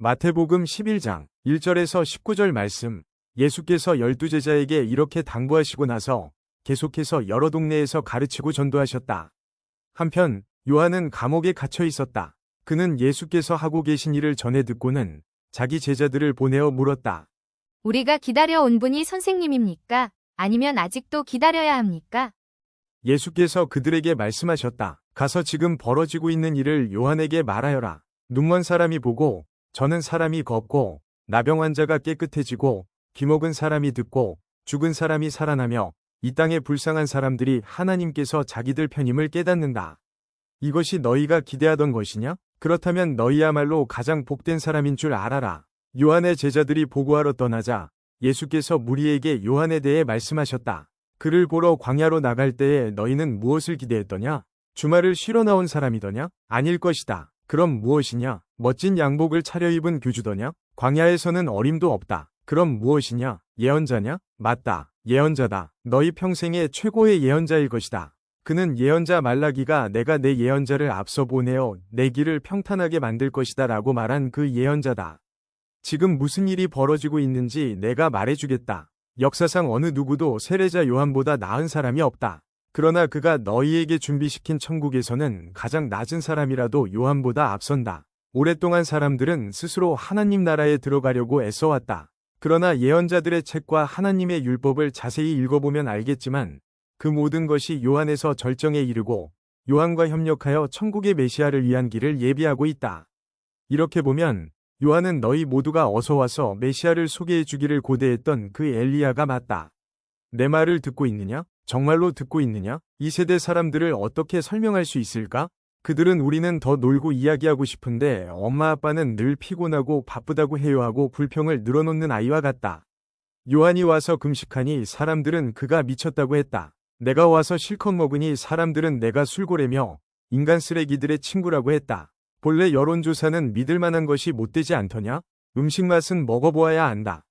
마태복음 11장 1절에서 19절 말씀 예수께서 열두 제자에게 이렇게 당부하시고 나서 계속해서 여러 동네에서 가르치고 전도하셨다. 한편 요한은 감옥에 갇혀 있었다. 그는 예수께서 하고 계신 일을 전해 듣고는 자기 제자들을 보내어 물었다. 우리가 기다려 온 분이 선생님입니까? 아니면 아직도 기다려야 합니까? 예수께서 그들에게 말씀하셨다. 가서 지금 벌어지고 있는 일을 요한에게 말하여라. 눈먼 사람이 보고, 저는 사람이 걷고, 나병 환자가 깨끗해지고, 귀먹은 사람이 듣고, 죽은 사람이 살아나며, 이 땅에 불쌍한 사람들이 하나님께서 자기들 편임을 깨닫는다. 이것이 너희가 기대하던 것이냐? 그렇다면 너희야말로 가장 복된 사람인 줄 알아라. 요한의 제자들이 보고하러 떠나자 예수께서 무리에게 요한에 대해 말씀하셨다. 그를 보러 광야로 나갈 때에 너희는 무엇을 기대했더냐? 주말을 쉬러 나온 사람이더냐? 아닐 것이다. 그럼 무엇이냐? 멋진 양복을 차려입은 교주더냐? 광야에서는 어림도 없다. 그럼 무엇이냐? 예언자냐? 맞다. 예언자다. 너희 평생의 최고의 예언자일 것이다. 그는 예언자 말라기가 내가 내 예언자를 앞서 보내어 내 길을 평탄하게 만들 것이다 라고 말한 그 예언자다. 지금 무슨 일이 벌어지고 있는지 내가 말해주겠다. 역사상 어느 누구도 세례자 요한보다 나은 사람이 없다. 그러나 그가 너희에게 준비시킨 천국에서는 가장 낮은 사람이라도 요한보다 앞선다. 오랫동안 사람들은 스스로 하나님 나라에 들어가려고 애써왔다. 그러나 예언자들의 책과 하나님의 율법을 자세히 읽어보면 알겠지만 그 모든 것이 요한에서 절정에 이르고 요한과 협력하여 천국의 메시아를 위한 길을 예비하고 있다. 이렇게 보면 요한은 너희 모두가 어서 와서 메시아를 소개해 주기를 고대했던 그 엘리야가 맞다. 내 말을 듣고 있느냐? 정말로 듣고 있느냐? 이 세대 사람들을 어떻게 설명할 수 있을까? 그들은 우리는 더 놀고 이야기하고 싶은데 엄마 아빠는 늘 피곤하고 바쁘다고 해요 하고 불평을 늘어놓는 아이와 같다. 요한이 와서 금식하니 사람들은 그가 미쳤다고 했다. 내가 와서 실컷 먹으니 사람들은 내가 술고래며 인간 쓰레기들의 친구라고 했다. 본래 여론조사는 믿을 만한 것이 못되지 않더냐? 음식 맛은 먹어보아야 안다.